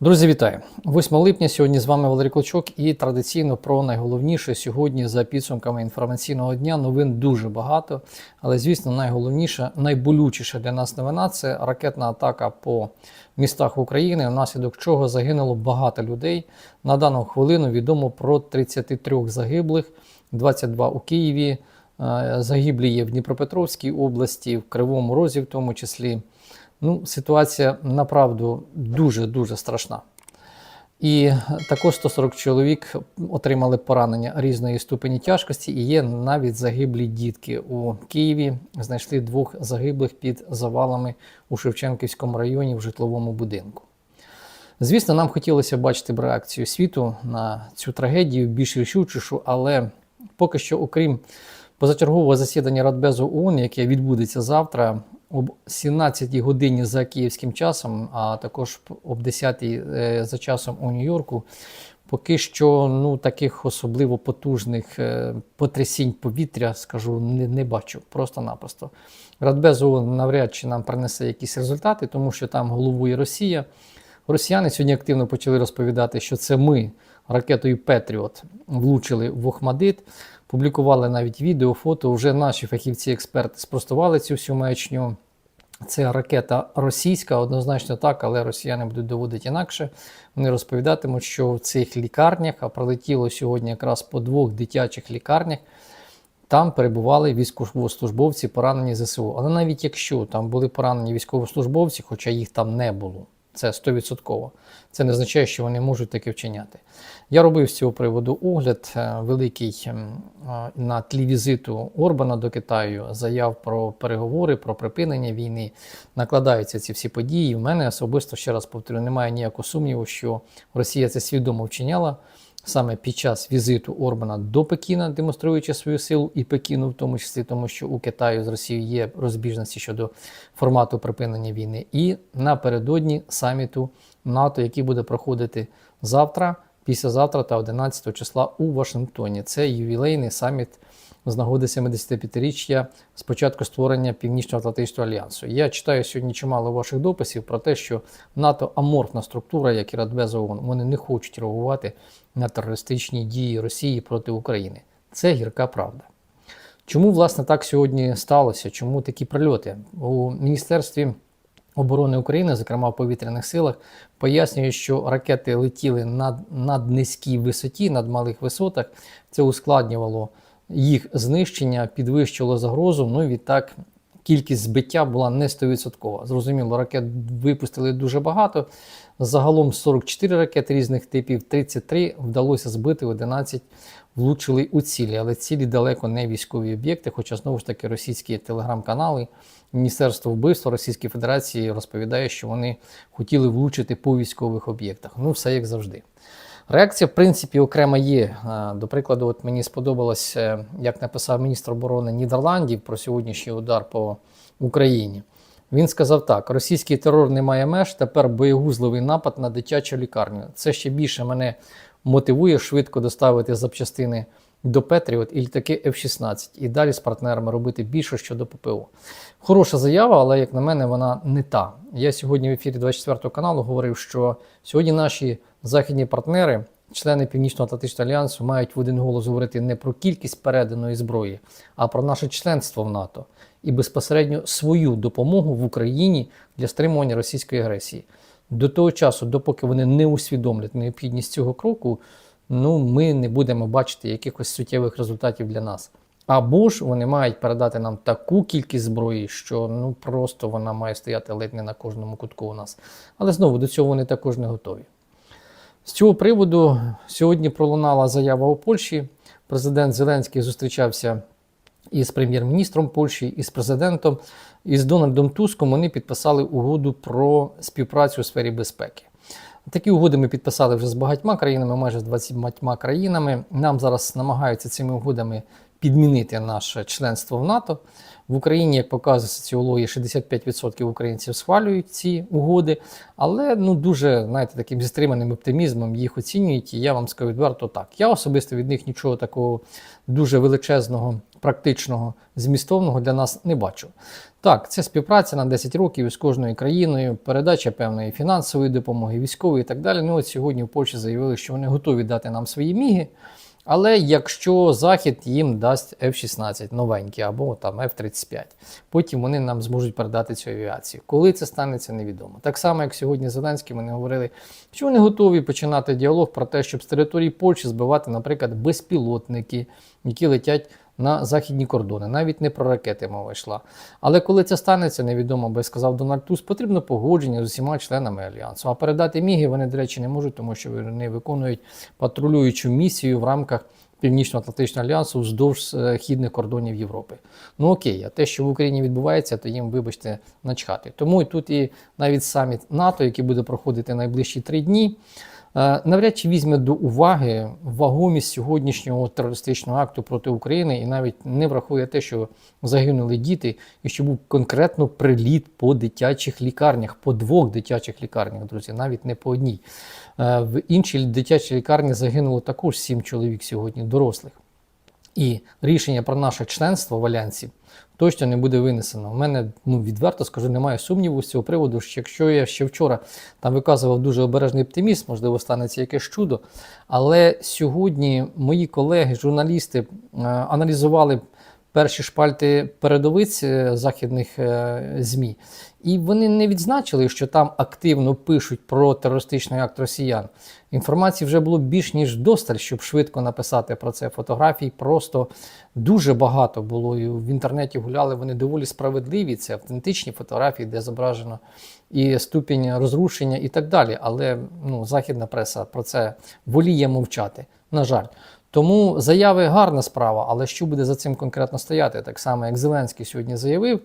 Друзі, вітаю! 8 липня. Сьогодні з вами Валерій Клочок і традиційно про найголовніше сьогодні за підсумками інформаційного дня. Новин дуже багато, але звісно, найголовніше, найболючіша для нас новина це ракетна атака по містах України, внаслідок чого загинуло багато людей. На дану хвилину відомо про 33 загиблих, 22 у Києві. е, Загиблі є в Дніпропетровській області, в Кривому Розі, в тому числі. Ну, ситуація направду дуже-дуже страшна. І також 140 чоловік отримали поранення різної ступені тяжкості, і є навіть загиблі дітки у Києві. Знайшли двох загиблих під завалами у Шевченківському районі в житловому будинку. Звісно, нам хотілося бачити б реакцію світу на цю трагедію більш рішучішу, але поки що, окрім позачергового засідання Радбезу ООН, яке відбудеться завтра об 17 годині за київським часом, а також об 10 е, за часом у Нью-Йорку, поки що ну, таких особливо потужних е, потрясінь повітря, скажу, не, не бачу просто-напросто. Радбез ООН навряд чи нам принесе якісь результати, тому що там головує Росія. Росіяни сьогодні активно почали розповідати, що це ми ракетою Петріот влучили в Охмадит. Публікували навіть відео, фото. Вже наші фахівці-експерти спростували цю всю маячню. Це ракета російська, однозначно так, але росіяни будуть доводити інакше. Вони розповідатимуть, що в цих лікарнях, а прилетіло сьогодні якраз по двох дитячих лікарнях, там перебували військовослужбовці, поранені ЗСУ. Але навіть якщо там були поранені військовослужбовці, хоча їх там не було, це 100%, це не означає, що вони можуть таке вчиняти. Я робив з цього приводу огляд е, великий на тлі візиту Орбана до Китаю, заяв про переговори, про припинення війни. Накладаються ці всі події. В мене особисто ще раз повторю, немає ніякого сумніву, що Росія це свідомо вчиняла саме під час візиту Орбана до Пекіна, демонструючи свою силу і Пекіну, в тому числі, тому що у Китаю з Росією є розбіжності щодо формату припинення війни, і напередодні саміту НАТО, який буде проходити завтра, післязавтра та 11 числа у Вашингтоні. Це ювілейний саміт з нагоди 75-річчя з початку створення Північно-Атлантичного альянсу. Я читаю сьогодні чимало ваших дописів про те, що НАТО аморфна структура, як і Радбез ООН, вони не хочуть реагувати на терористичні дії Росії проти України. Це гірка правда. Чому власне так сьогодні сталося? Чому такі прильоти у міністерстві? оборони України, зокрема в повітряних силах, пояснюють, що ракети летіли над, над низькій висоті, над малих висотах. Це ускладнювало їх знищення, підвищило загрозу. Ну і відтак кількість збиття була не 100%. Зрозуміло, ракет випустили дуже багато. Загалом 44 ракети різних типів, 33 вдалося збити, 11 влучили у цілі, але цілі далеко не військові об'єкти. Хоча знову ж таки російські телеграм-канали, Міністерство вбивства Російської Федерації розповідає, що вони хотіли влучити по військових об'єктах. Ну, все як завжди. Реакція, в принципі, окрема є. До прикладу, от мені сподобалось, е, як написав міністр оборони Нідерландів про сьогоднішній удар по Україні. Він сказав так: російський терор не має меж, тепер боєгузливий напад на дитячу лікарню. Це ще більше мене мотивує швидко доставити запчастини до Петріот і літаки F-16 і далі з партнерами робити більше щодо ППО. Хороша заява, але, як на мене, вона не та. Я сьогодні в ефірі 24 каналу говорив, що сьогодні наші західні партнери, члени Північно-Атлантичного альянсу, мають в один голос говорити не про кількість переданої зброї, а про наше членство в НАТО і безпосередньо свою допомогу в Україні для стримування російської агресії. До того часу, допоки вони не усвідомлять необхідність цього кроку, ну ми не будемо бачити якихось суттєвих результатів для нас. Або ж вони мають передати нам таку кількість зброї, що ну просто вона має стояти ледь не на кожному кутку у нас. Але знову до цього вони також не готові. З цього приводу сьогодні пролунала заява у Польщі. Президент Зеленський зустрічався із прем'єр-міністром Польщі, із президентом, і з Дональдом Туском вони підписали угоду про співпрацю у сфері безпеки. Такі угоди ми підписали вже з багатьма країнами, майже з 20 країнами. Нам зараз намагаються цими угодами підмінити наше членство в НАТО. В Україні, як показує соціологія, 65% українців схвалюють ці угоди, але ну дуже знаєте, таким зі стриманим оптимізмом їх оцінюють. І я вам скажу відверто так. Я особисто від них нічого такого дуже величезного практичного, змістовного для нас не бачу. Так, це співпраця на 10 років із кожною країною, передача певної фінансової допомоги, військової і так далі. Ну от сьогодні в Польщі заявили, що вони готові дати нам свої міги. Але якщо Захід їм дасть F-16 новенькі або там F-35, потім вони нам зможуть передати цю авіацію. Коли це станеться, невідомо. Так само, як сьогодні Зеленський, вони говорили, що вони готові починати діалог про те, щоб з території Польщі збивати, наприклад, безпілотники, які летять на західні кордони. Навіть не про ракети мова йшла. Але коли це станеться, невідомо, бо сказав Дональд Туск, потрібно погодження з усіма членами альянсу. А передати міги вони, до речі, не можуть, тому що вони виконують патрулюючу місію в рамках. Північно-Атлантичного альянсу вздовж е, східних кордонів Європи. Ну окей, а те, що в Україні відбувається, то їм, вибачте, начхати. Тому і тут і навіть саміт НАТО, який буде проходити найближчі три дні, навряд чи візьме до уваги вагомість сьогоднішнього терористичного акту проти України і навіть не врахує те, що загинули діти, і що був конкретно приліт по дитячих лікарнях, по двох дитячих лікарнях, друзі, навіть не по одній. Е, В іншій дитячій лікарні загинуло також сім чоловік сьогодні, дорослих. І рішення про наше членство в Альянсі точно не буде винесено. У мене, ну відверто скажу, немає сумніву з цього приводу, що якщо я ще вчора там виказував дуже обережний оптимізм, можливо, станеться якесь чудо. Але сьогодні мої колеги, журналісти, е, аналізували перші шпальти передовиць е, західних е, ЗМІ, і вони не відзначили, що там активно пишуть про терористичний акт росіян. Інформації вже було більш ніж досталь, щоб швидко написати про це. Фотографій просто дуже багато було. І в інтернеті гуляли вони доволі справедливі. Це автентичні фотографії, де зображено і ступінь розрушення, і так далі. Але ну, західна преса про це воліє мовчати. На жаль. Тому заяви гарна справа, але що буде за цим конкретно стояти? Так само, як Зеленський сьогодні заявив,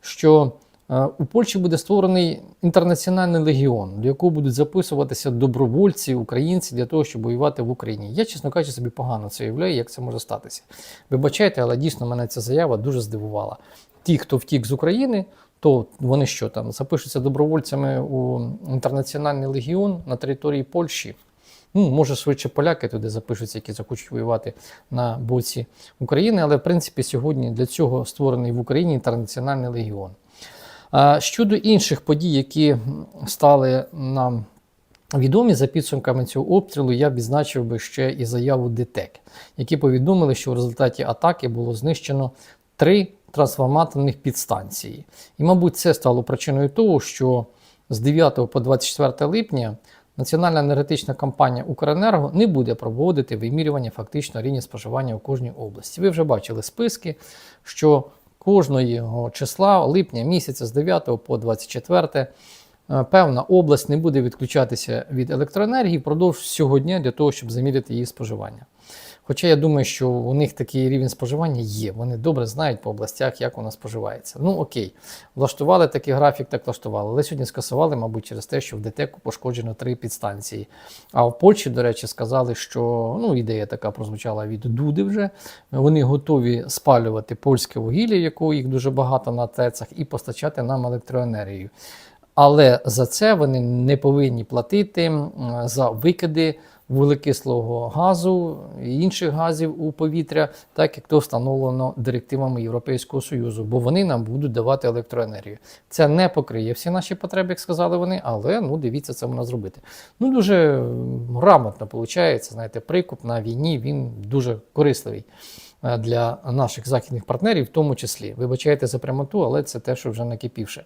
що е, у Польщі буде створений інтернаціональний легіон, до якого будуть записуватися добровольці, українці для того, щоб воювати в Україні. Я, чесно кажучи, собі погано це уявляю, як це може статися. Вибачайте, але дійсно мене ця заява дуже здивувала. Ті, хто втік з України, то вони що там запишуться добровольцями у інтернаціональний легіон на території Польщі. Ну, може, швидше поляки туди запишуться, які захочуть воювати на боці України. Але в принципі сьогодні для цього створений в Україні інтернаціональний легіон. Щодо інших подій, які стали нам відомі за підсумками цього обстрілу, я б відзначив би ще і заяву ДТЕК, які повідомили, що в результаті атаки було знищено три трансформаторних підстанції. І, мабуть, це стало причиною того, що з 9 по 24 липня. Національна енергетична компанія Укренерго не буде проводити вимірювання фактично рівня споживання у кожній області. Ви вже бачили списки, що кожного числа липня місяця з 9 по 24 е, певна область не буде відключатися від електроенергії впродовж всього дня для того, щоб заміряти її споживання. Хоча я думаю, що у них такий рівень споживання є. Вони добре знають по областях, як вона споживається. Ну окей, влаштували такий графік, так влаштували. Але сьогодні скасували, мабуть, через те, що в ДТЕКу пошкоджено три підстанції. А в Польщі, до речі, сказали, що ну, ідея така прозвучала від Дуди вже. Вони готові спалювати польське вугілля, якого їх дуже багато на ТЕЦах, і постачати нам електроенергію. Але за це вони не повинні платити за викиди вуглекислого газу і інших газів у повітря, так як то встановлено директивами Європейського Союзу, бо вони нам будуть давати електроенергію. Це не покриє всі наші потреби, як сказали вони, але ну дивіться, це можна зробити. Ну дуже грамотно виходить, знаєте, прикуп на війні він дуже корисливий. е, Для наших західних партнерів, в тому числі, вибачайте за прямоту, але це те, що вже накипівше.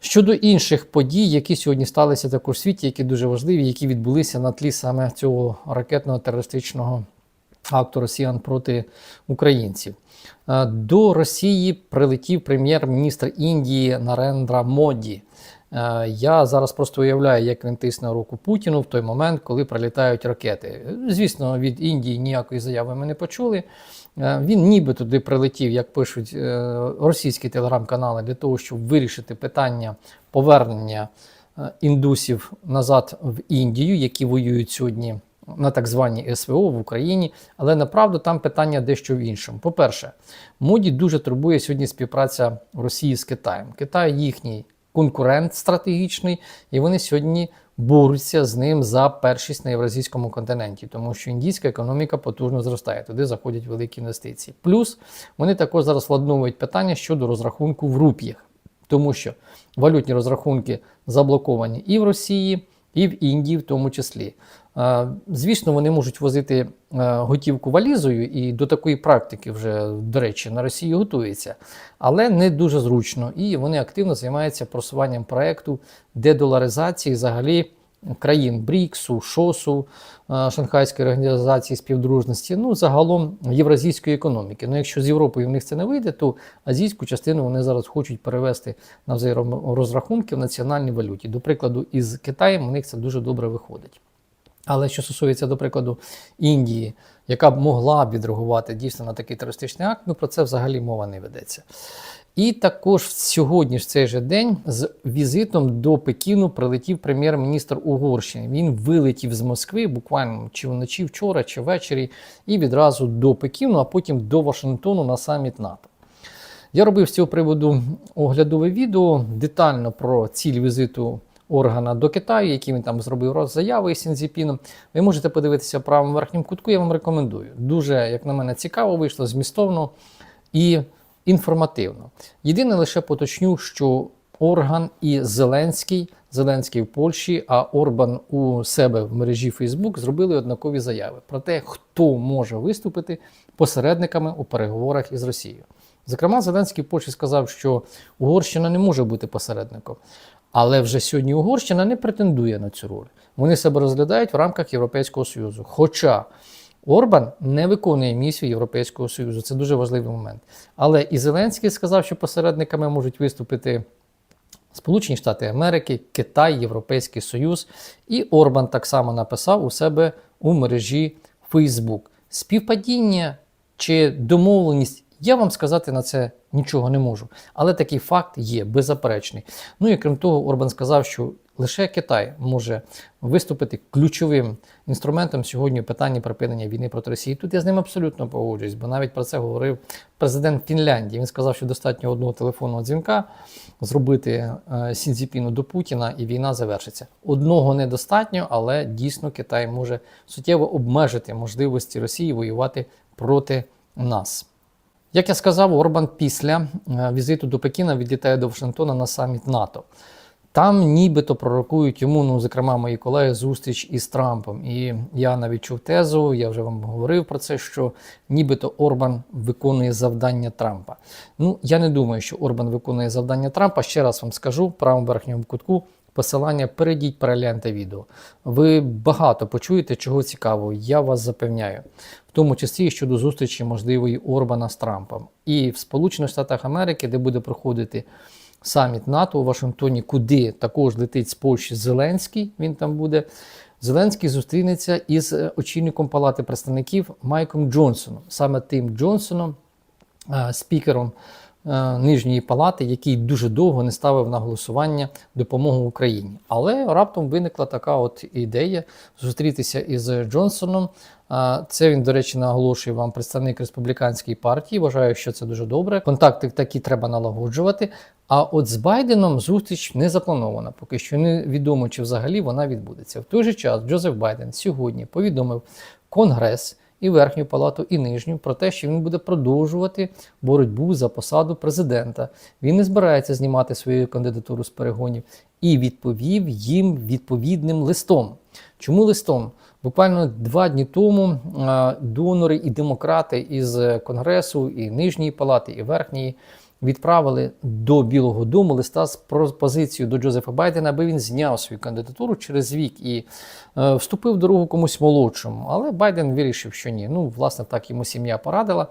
Щодо інших подій, які сьогодні сталися також в світі, які дуже важливі, які відбулися на тлі саме цього ракетного терористичного акту росіян проти українців. Е, До Росії прилетів прем'єр-міністр Індії Нарендра Моді. Е, Я зараз просто уявляю, як він тисне руку Путіну в той момент, коли прилітають ракети. Звісно, від Індії ніякої заяви ми не почули. Е, Він ніби туди прилетів, як пишуть е, російські телеграм-канали, для того, щоб вирішити питання повернення е, індусів назад в Індію, які воюють сьогодні на так званій СВО в Україні. Але направду там питання дещо в іншому. По-перше, моді дуже турбує сьогодні співпраця Росії з Китаєм. Китай їхній конкурент стратегічний, і вони сьогодні борються з ним за першість на євразійському континенті, тому що індійська економіка потужно зростає, туди заходять великі інвестиції. Плюс вони також зараз владновують питання щодо розрахунку в рупіях, тому що валютні розрахунки заблоковані і в Росії, і в Індії, в тому числі. Звісно, вони можуть возити е, готівку валізою, і до такої практики вже, до речі, на Росії готується, але не дуже зручно. І вони активно займаються просуванням проекту дедоларизації взагалі країн БРІКСу, ШОСу, е, Шанхайської організації співдружності, ну загалом євразійської економіки. Ну, якщо з Європою в них це не вийде, то азійську частину вони зараз хочуть перевести на взаєморозрахунки в національній валюті. До прикладу, із Китаєм у них це дуже добре виходить. Але що стосується, до прикладу, Індії, яка б могла б відреагувати дійсно на такий терористичний акт, ну про це взагалі мова не ведеться. І також сьогодні ж цей же день з візитом до Пекіну прилетів прем'єр-міністр Угорщини. Він вилетів з Москви буквально чи вночі вчора, чи ввечері, і відразу до Пекіну, а потім до Вашингтону на саміт НАТО. Я робив з цього приводу оглядове відео детально про ціль візиту органа до Китаю, який він там зробив заяви із Сінзіпіном. Ви можете подивитися в правому верхньому кутку, я вам рекомендую. Дуже, як на мене, цікаво вийшло, змістовно і інформативно. Єдине лише поточню, що орган і Зеленський, Зеленський в Польщі, а Орбан у себе в мережі Facebook зробили однакові заяви про те, хто може виступити посередниками у переговорах із Росією. Зокрема, Зеленський в Польщі сказав, що Угорщина не може бути посередником. Але вже сьогодні Угорщина не претендує на цю роль. Вони себе розглядають в рамках Європейського Союзу. Хоча Орбан не виконує місію Європейського Союзу. Це дуже важливий момент. Але і Зеленський сказав, що посередниками можуть виступити Сполучені Штати Америки, Китай, Європейський Союз. І Орбан так само написав у себе у мережі Facebook. Співпадіння чи домовленість. Я вам сказати на це нічого не можу. Але такий факт є беззаперечний. Ну і крім того, Орбан сказав, що лише Китай може виступити ключовим інструментом сьогодні в питанні припинення війни проти Росії. Тут я з ним абсолютно погоджуюсь, бо навіть про це говорив президент Фінляндії. Він сказав, що достатньо одного телефонного дзвінка зробити е, Сінзіпіну до Путіна, і війна завершиться. Одного недостатньо, але дійсно Китай може суттєво обмежити можливості Росії воювати проти нас. Як я сказав, Орбан після е, візиту до Пекіна відлітає до Вашингтона на саміт НАТО. Там нібито пророкують йому, ну, зокрема, мої колеги, зустріч із Трампом. І я навіть чув тезу, я вже вам говорив про це, що нібито Орбан виконує завдання Трампа. Ну, я не думаю, що Орбан виконує завдання Трампа. Ще раз вам скажу в правому верхньому кутку. Посилання перейдіть, перегляньте відео. Ви багато почуєте, чого цікавого, я вас запевняю, в тому числі щодо зустрічі можливої Орбана з Трампом. І в Сполучених Штатах Америки, де буде проходити саміт НАТО у Вашингтоні, куди також летить з Польщі Зеленський. Він там буде. Зеленський зустрінеться із е, очільником Палати представників Майком Джонсоном, саме тим Джонсоном, е, спікером Нижньої палати, який дуже довго не ставив на голосування допомогу Україні. Але раптом виникла така от ідея зустрітися із Джонсоном. Це він, до речі, наголошує вам представник республіканської партії. Вважаю, що це дуже добре. Контакти такі треба налагоджувати. А от з Байденом зустріч не запланована, поки що не відомо, чи взагалі вона відбудеться. В той же час Джозеф Байден сьогодні повідомив Конгрес і Верхню Палату, і Нижню про те, що він буде продовжувати боротьбу за посаду президента. Він не збирається знімати свою кандидатуру з перегонів і відповів їм відповідним листом. Чому листом? Буквально два дні тому донори і демократи із Конгресу, і Нижньої палати, і Верхньої відправили до Білого Дому листа з пропозицією до Джозефа Байдена, аби він зняв свою кандидатуру через вік і е, вступив в дорогу комусь молодшому. Але Байден вирішив, що ні. Ну, власне, так йому сім'я порадила.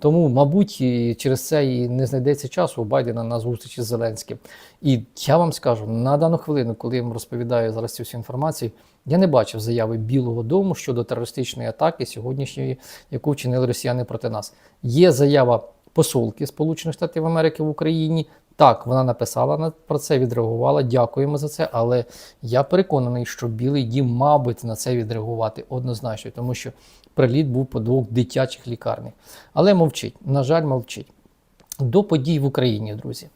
Тому, мабуть, через це і не знайдеться часу у Байдена на зустрічі з Зеленським. І я вам скажу на дану хвилину, коли я вам розповідаю зараз цю всю інформацію, я не бачив заяви Білого Дому щодо терористичної атаки сьогоднішньої, яку вчинили росіяни проти нас. Є заява посолки Сполучених Штатів Америки в Україні. Так, вона написала про це, відреагувала. Дякуємо за це. Але я переконаний, що Білий Дім, мабуть, на це відреагувати однозначно, тому що приліт був по двох дитячих лікарнях. Але мовчить, на жаль, мовчить. До подій в Україні, друзі.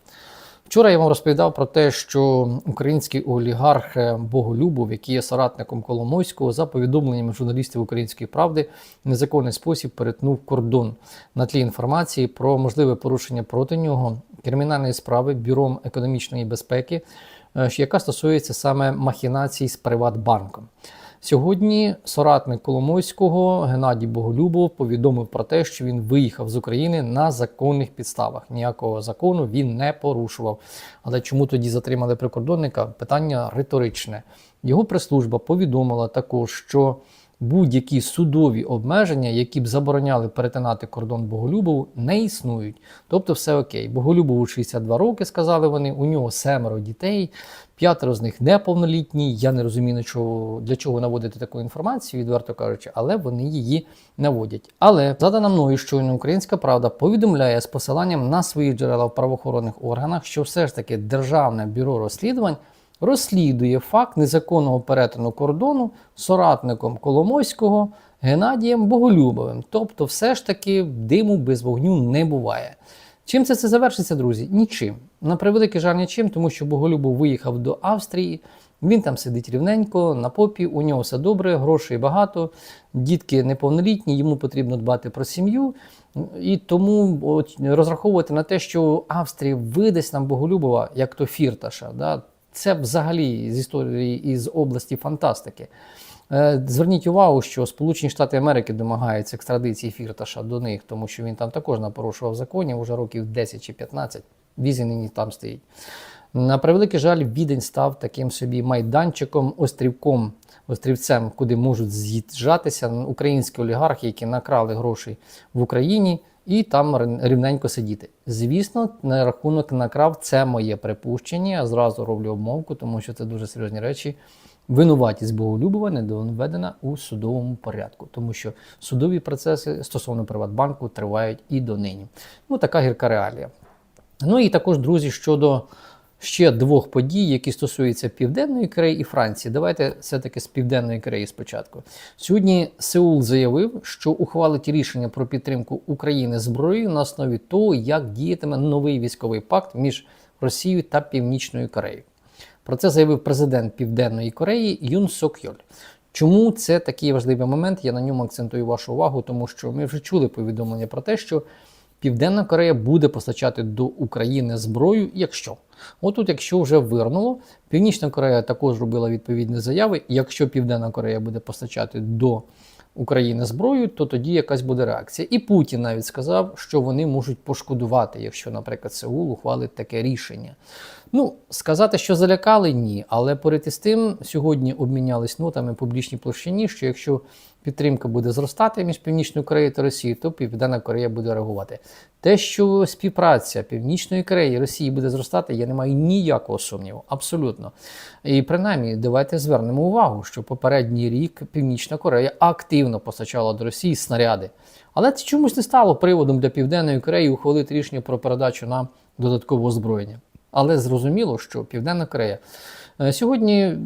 Вчора я вам розповідав про те, що український олігарх е, Боголюбов, який є соратником Коломойського, за повідомленнями журналістів Української правди, в незаконний спосіб перетнув кордон на тлі інформації про можливе порушення проти нього кримінальної справи Бюром економічної безпеки, е, яка стосується саме махінацій з Приватбанком. Сьогодні соратник Коломойського Геннадій Боголюбов повідомив про те, що він виїхав з України на законних підставах. Ніякого закону він не порушував. Але чому тоді затримали прикордонника? Питання риторичне. Його прес-служба повідомила також, що будь-які судові обмеження, які б забороняли перетинати кордон Боголюбову, не існують. Тобто, все окей. Боголюбову 62 роки, сказали вони. У нього семеро дітей, п'ятеро з них неповнолітні. Я не розумію, для чого наводити таку інформацію, відверто кажучи, але вони її наводять. Але задана мною щойно українська правда повідомляє з посиланням на свої джерела в правоохоронних органах, що все ж таки Державне бюро розслідувань розслідує факт незаконного перетину кордону соратником Коломойського Геннадієм Боголюбовим. Тобто, все ж таки диму без вогню не буває. Чим це це завершиться, друзі? Нічим. На превеликий жаль, нічим, тому що Боголюбов виїхав до Австрії. Він там сидить рівненько, на попі, у нього все добре, грошей багато, дітки неповнолітні, йому потрібно дбати про сім'ю. І тому от, розраховувати на те, що Австрія видасть нам Боголюбова, як то фірташа. Да? Це взагалі з історії із області фантастики. Е, Зверніть увагу, що Сполучені Штати Америки домагаються екстрадиції Фірташа до них, тому що він там також напорушував законів уже років 10 чи 15. Візі нині там стоїть. На превеликий жаль, відень став таким собі майданчиком, острівком, острівцем, куди можуть з'їжджатися українські олігархи, які накрали грошей в Україні, і там рівненько сидіти. Звісно, на рахунок на крав це моє припущення. Я зразу роблю обмовку, тому що це дуже серйозні речі. Винуватість Боголюбова не доведена у судовому порядку, тому що судові процеси стосовно Приватбанку тривають і донині. Ну, така гірка реалія. Ну і також, друзі, щодо ще двох подій, які стосуються Південної Кореї і Франції. Давайте все-таки з Південної Кореї спочатку. Сьогодні Сеул заявив, що ухвалить рішення про підтримку України зброєю на основі того, як діятиме новий військовий пакт між Росією та Північною Кореєю. Про це заявив президент Південної Кореї Юн Сок Йоль. Чому це такий важливий момент? Я на ньому акцентую вашу увагу, тому що ми вже чули повідомлення про те, що Південна Корея буде постачати до України зброю, якщо. Отут, якщо вже вирнуло, Північна Корея також робила відповідні заяви. Якщо Південна Корея буде постачати до України зброю, то тоді якась буде реакція. І Путін навіть сказав, що вони можуть пошкодувати, якщо, наприклад, Сеул ухвалить таке рішення. Ну, сказати, що залякали, ні. Але поряд із тим, сьогодні обмінялись нотами публічній площині, що якщо підтримка буде зростати між Північною Кореєю та Росією, то Південна Корея буде реагувати. Те, що співпраця Північної Кореї і Росії буде зростати, я не маю ніякого сумніву. Абсолютно. І принаймні, давайте звернемо увагу, що попередній рік Північна Корея активно постачала до Росії снаряди. Але це чомусь не стало приводом для Південної Кореї ухвалити рішення про передачу нам додаткового озброєння. Але зрозуміло, що Південна Корея е, сьогодні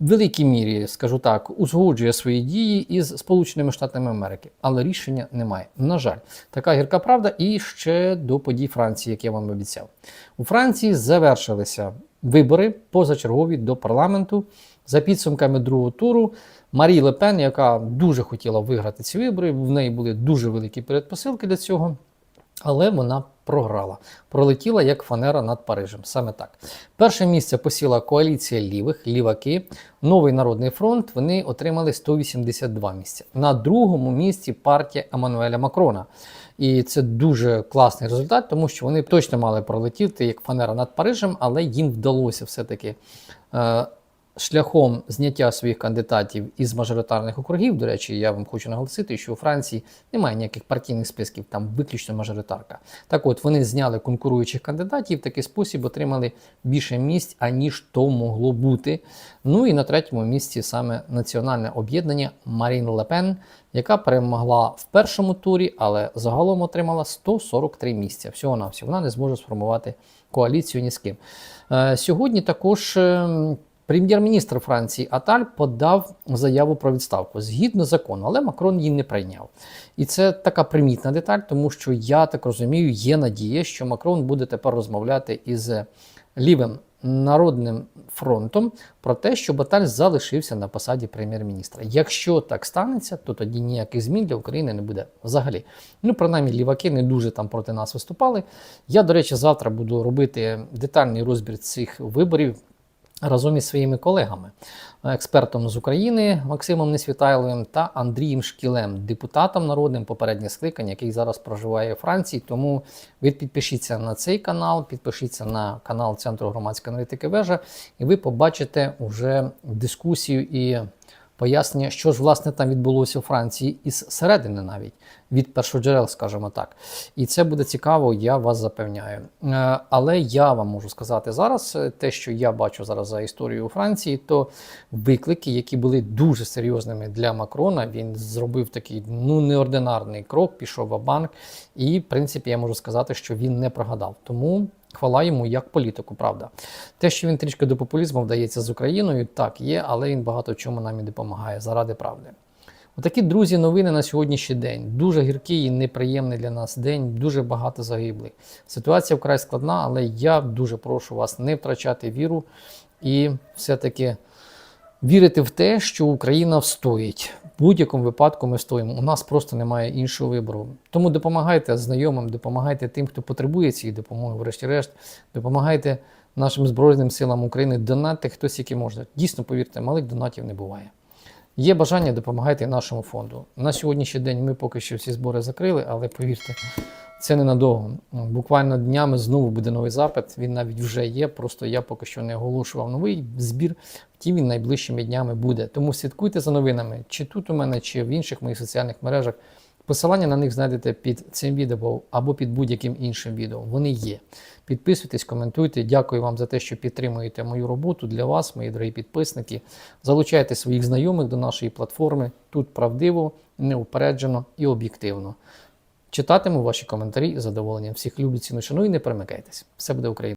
великій мірі, скажу так, узгоджує свої дії із Сполученими Штатами Америки, але рішення немає. На жаль, така гірка правда. І ще до подій Франції, як я вам обіцяв. У Франції завершилися вибори позачергові до парламенту. За підсумками другого туру Марі Лепен, яка дуже хотіла виграти ці вибори, в неї були дуже великі передпосилки для цього, але вона програла. Пролетіла як фанера над Парижем. Саме так. Перше місце посіла коаліція лівих, ліваки, Новий Народний фронт. Вони отримали 182 місця. На другому місці партія Еммануеля Макрона. І це дуже класний результат, тому що вони точно мали пролетіти як фанера над Парижем, але їм вдалося все-таки. Шляхом зняття своїх кандидатів із мажоритарних округів. До речі, я вам хочу наголосити, що у Франції немає ніяких партійних списків, там виключно мажоритарка. Так от вони зняли конкуруючих кандидатів, в такий спосіб отримали більше місць, аніж то могло бути. Ну і на третьому місці саме національне об'єднання Марін Лепен, яка перемогла в першому турі, але загалом отримала 143 місця. Всього на всього вона не зможе сформувати коаліцію ні з ким. Е, сьогодні також. Ем, Прем'єр-міністр Франції Аталь подав заяву про відставку згідно закону, але Макрон її не прийняв. І це така примітна деталь, тому що я так розумію, є надія, що Макрон буде тепер розмовляти із лівим народним фронтом про те, що Баталь залишився на посаді прем'єр-міністра. Якщо так станеться, то тоді ніяких змін для України не буде взагалі. Ну, принаймні, ліваки не дуже там проти нас виступали. Я, до речі, завтра буду робити детальний розбір цих виборів разом із своїми колегами, експертом з України Максимом Несвітайловим та Андрієм Шкілем, депутатом народним попереднє скликання, який зараз проживає у Франції. Тому ви підпишіться на цей канал, підпишіться на канал Центру громадської аналітики Вежа, і ви побачите уже дискусію і пояснення, що ж власне там відбулося у Франції із середини навіть від першоджерел, скажімо так. І це буде цікаво, я вас запевняю. Е, Але я вам можу сказати зараз, е, те, що я бачу зараз за історією у Франції, то виклики, які були дуже серйозними для Макрона, він зробив такий ну неординарний крок, пішов в банк, і в принципі я можу сказати, що він не прогадав. Тому. Хвала йому як політику, правда. Те, що він трішки до популізму вдається з Україною, так є, але він багато чому нам і допомагає заради правди. Отакі друзі, новини на сьогоднішній день. Дуже гіркий і неприємний для нас день, дуже багато загиблих. Ситуація вкрай складна, але я дуже прошу вас не втрачати віру і все-таки вірити в те, що Україна встоїть. В будь-якому випадку ми встоїмо. У нас просто немає іншого вибору. Тому допомагайте знайомим, допомагайте тим, хто потребує цієї допомоги, врешті-решт, допомагайте нашим Збройним силам України, донатьте хтось, який може. Дійсно, повірте, малих донатів не буває. Є бажання допомагати нашому фонду. На сьогоднішній день ми поки що всі збори закрили, але повірте, це ненадовго. Буквально днями знову буде новий запит. Він навіть вже є. Просто я поки що не оголошував новий збір. Втім, він найближчими днями буде. Тому слідкуйте за новинами, чи тут у мене, чи в інших моїх соціальних мережах. Посилання на них знайдете під цим відео або під будь-яким іншим відео. Вони є. Підписуйтесь, коментуйте. Дякую вам за те, що підтримуєте мою роботу для вас, мої дорогі підписники. Залучайте своїх знайомих до нашої платформи. Тут правдиво, неупереджено і об'єктивно. Читатиму ваші коментарі з задоволенням. Всіх люблю, ціну, шаную і не перемикайтесь. Все буде Україна!